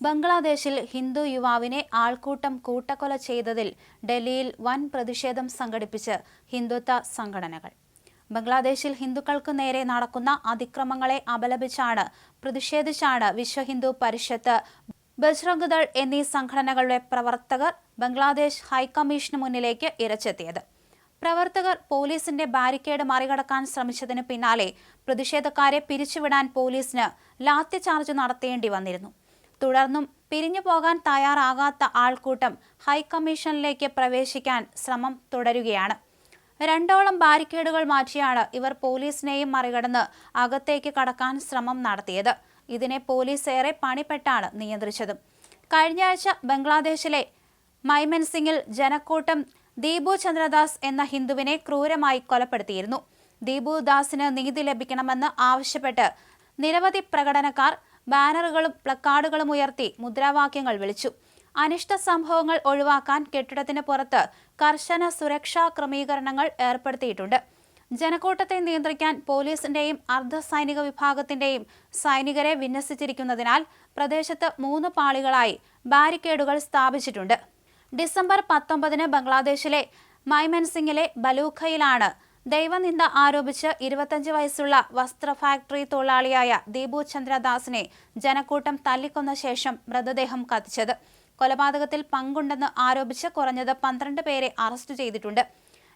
ബംഗ്ലാദേശിൽ ഹിന്ദു യുവാവിനെ ആൾക്കൂട്ടം കൂട്ടക്കൊല ചെയ്തതിൽ ഡൽഹിയിൽ വൻ പ്രതിഷേധം സംഘടിപ്പിച്ച് ഹിന്ദുത്വ സംഘടനകൾ. ബംഗ്ലാദേശിൽ ഹിന്ദുക്കൾക്ക് നേരെ നടക്കുന്ന അതിക്രമങ്ങളെ അപലപിച്ചാണ് പ്രതിഷേധിച്ചാണ് വിശ്വ ഹിന്ദു പരിഷത്ത് ബജ്രംഗ് ദൾ എന്നീ സംഘടനകളുടെ പ്രവർത്തകർ ബംഗ്ലാദേശ് ഹൈക്കമ്മീഷന് മുന്നിലേക്ക് ഇരച്ചെത്തിയത്. പ്രവർത്തകർ പോലീസിന്റെ ബാരിക്കേഡ് മറികടക്കാൻ ശ്രമിച്ചതിന് പിന്നാലെ പ്രതിഷേധക്കാരെ പിരിച്ചുവിടാൻ പോലീസിന് ലാത്തിചാർജ് നടത്തേണ്ടി വന്നിരുന്നു. തുടർന്നും പിരിഞ്ഞു പോകാൻ തയ്യാറാകാത്ത ആൾക്കൂട്ടം ഹൈക്കമ്മീഷനിലേക്ക് പ്രവേശിക്കാൻ ശ്രമം തുടരുകയാണ്. രണ്ടോളം ബാരിക്കേഡുകൾ മാറ്റിയാണ് ഇവർ പോലീസിനെയും മറികടന്ന് അകത്തേക്ക് കടക്കാൻ ശ്രമം നടത്തിയത്. ഇതിനെ പോലീസ് ഏറെ പണിപ്പെട്ടാണ് നിയന്ത്രിച്ചത്. കഴിഞ്ഞയാഴ്ച ബംഗ്ലാദേശിലെ മൈമൻസിംഗിൽ ജനക്കൂട്ടം ദീപു ചന്ദ്രദാസ് എന്ന ഹിന്ദുവിനെ ക്രൂരമായി കൊലപ്പെടുത്തിയിരുന്നു. ദീപു ദാസിന് നീതി ലഭിക്കണമെന്ന് ആവശ്യപ്പെട്ട് നിരവധി പ്രകടനക്കാർ ബാനറുകളും പ്ലക്കാർഡുകളും ഉയർത്തി മുദ്രാവാക്യങ്ങൾ വിളിച്ചു. അനിഷ്ട സംഭവങ്ങൾ ഒഴിവാക്കാൻ കെട്ടിടത്തിന് പുറത്ത് കർശന സുരക്ഷാ ക്രമീകരണങ്ങൾ ഏർപ്പെടുത്തിയിട്ടുണ്ട്. ജനക്കൂട്ടത്തെ നിയന്ത്രിക്കാൻ പോലീസിന്റെയും അർദ്ധസൈനിക വിഭാഗത്തിന്റെയും സൈനികരെ വിന്യസിച്ചിരിക്കുന്നതിനാൽ പ്രദേശത്ത് മൂന്ന് പാളികളായി ബാരിക്കേഡുകൾ സ്ഥാപിച്ചിട്ടുണ്ട്. ഡിസംബർ പത്തൊമ്പതിന് ബംഗ്ലാദേശിലെ മൈമൻസിംഗിലെ ബലൂഖയിലാണ് ദൈവനിന്ദ ആരോപിച്ച് ഇരുപത്തഞ്ച് വയസ്സുള്ള വസ്ത്ര ഫാക്ടറി തൊഴിലാളിയായ ദീപു ചന്ദ്രദാസിനെ ജനക്കൂട്ടം തല്ലിക്കൊന്ന ശേഷം മൃതദേഹം കത്തിച്ചത്. കൊലപാതകത്തിൽ പങ്കുണ്ടെന്ന് ആരോപിച്ച് കുറഞ്ഞത് പന്ത്രണ്ട് പേരെ അറസ്റ്റ് ചെയ്തിട്ടുണ്ട്.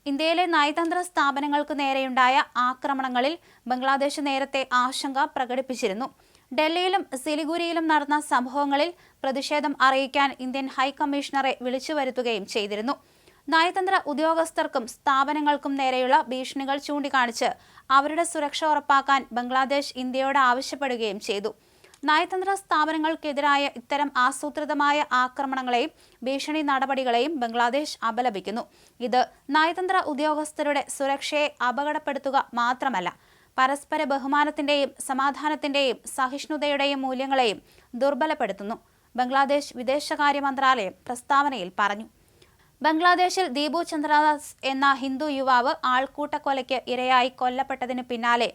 ഇന്ത്യയിലെ നയതന്ത്ര സ്ഥാപനങ്ങൾക്ക് നേരെയുണ്ടായ ആക്രമണങ്ങളിൽ ബംഗ്ലാദേശ് നേരത്തെ ആശങ്ക പ്രകടിപ്പിച്ചിരുന്നു. ഡൽഹിയിലും സിലിഗുരിയിലും നടന്ന സംഭവങ്ങളിൽ പ്രതിഷേധം അറിയിക്കാൻ ഇന്ത്യൻ ഹൈക്കമ്മീഷണറെ വിളിച്ചു വരുത്തുകയും ചെയ്തിരുന്നു. നയതന്ത്ര ഉദ്യോഗസ്ഥർക്കും സ്ഥാപനങ്ങൾക്കും നേരെയുള്ള ഭീഷണികൾ ചൂണ്ടിക്കാണിച്ച് അവരുടെ സുരക്ഷ ഉറപ്പാക്കാൻ ബംഗ്ലാദേശ് ഇന്ത്യയോട് ആവശ്യപ്പെടുകയും ചെയ്തു. നയതന്ത്ര സ്ഥാപനങ്ങൾക്കെതിരായ ഇത്തരം ആസൂത്രിതമായ ആക്രമണങ്ങളെയും ഭീഷണി നടപടികളെയും ബംഗ്ലാദേശ് അപലപിക്കുന്നു. ഇത് നയതന്ത്ര ഉദ്യോഗസ്ഥരുടെ സുരക്ഷയെ അപകടപ്പെടുത്തുക മാത്രമല്ല പരസ്പര ബഹുമാനത്തിന്റെയും സമാധാനത്തിന്റെയും സഹിഷ്ണുതയുടെയും മൂല്യങ്ങളെയും ദുർബലപ്പെടുത്തുന്നു ബംഗ്ലാദേശ് വിദേശകാര്യ മന്ത്രാലയം പ്രസ്താവനയിൽ പറഞ്ഞു. ബംഗ്ലാദേശിൽ ദീപു ചന്ദ്രദാസ് എന്ന ഹിന്ദു യുവാവ് ആൾക്കൂട്ടക്കൊലയ്ക്ക് ഇരയായി കൊല്ലപ്പെട്ടതിന് പിന്നാലെ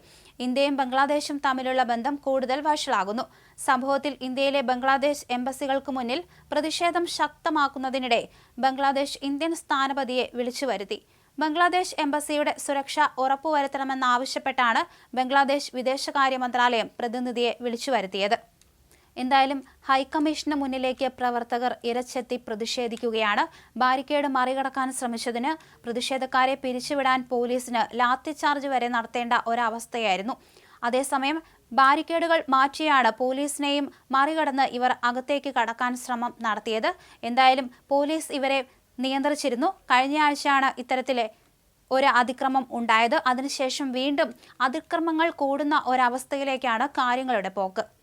ഇന്ത്യയും ബംഗ്ലാദേശും തമ്മിലുള്ള ബന്ധം കൂടുതൽ വഷളാകുന്നു. സംഭവത്തിൽ ഇന്ത്യയിലെ ബംഗ്ലാദേശ് എംബസികൾക്ക് മുന്നിൽ പ്രതിഷേധം ശക്തമാക്കുന്നതിനിടെ ബംഗ്ലാദേശ് ഇന്ത്യൻ സ്ഥാനപതിയെ വിളിച്ചു വരുത്തി. ബംഗ്ലാദേശ് എംബസിയുടെ സുരക്ഷ ഉറപ്പുവരുത്തണമെന്നാവശ്യപ്പെട്ടാണ് ബംഗ്ലാദേശ് വിദേശകാര്യ മന്ത്രാലയം പ്രതിനിധിയെ വിളിച്ചു വരുത്തിയത്. എന്തായാലും ഹൈക്കമ്മീഷന് മുന്നിലേക്ക് പ്രവർത്തകർ ഇരച്ചെത്തി പ്രതിഷേധിക്കുകയാണ്. ബാരിക്കേഡ് മറികടക്കാൻ ശ്രമിച്ചതിന് പ്രതിഷേധക്കാരെ പിരിച്ചുവിടാൻ പോലീസിന് ലാത്തിചാർജ് വരെ നടത്തേണ്ട ഒരവസ്ഥയായിരുന്നു. അതേസമയം ബാരിക്കേഡുകൾ മാറ്റിയാണ് പോലീസിനെയും മറികടന്ന് ഇവർ അകത്തേക്ക് കടക്കാൻ ശ്രമം നടത്തിയത്. എന്തായാലും പോലീസ് ഇവരെ നിയന്ത്രിച്ചിരുന്നു. കഴിഞ്ഞ ആഴ്ചയാണ് ഇത്തരത്തിലെ ഒരു അതിക്രമം ഉണ്ടായത്. അതിനുശേഷം വീണ്ടും അതിക്രമങ്ങൾ കൂടുന്ന ഒരവസ്ഥയിലേക്കാണ് കാര്യങ്ങളുടെ പോക്ക്.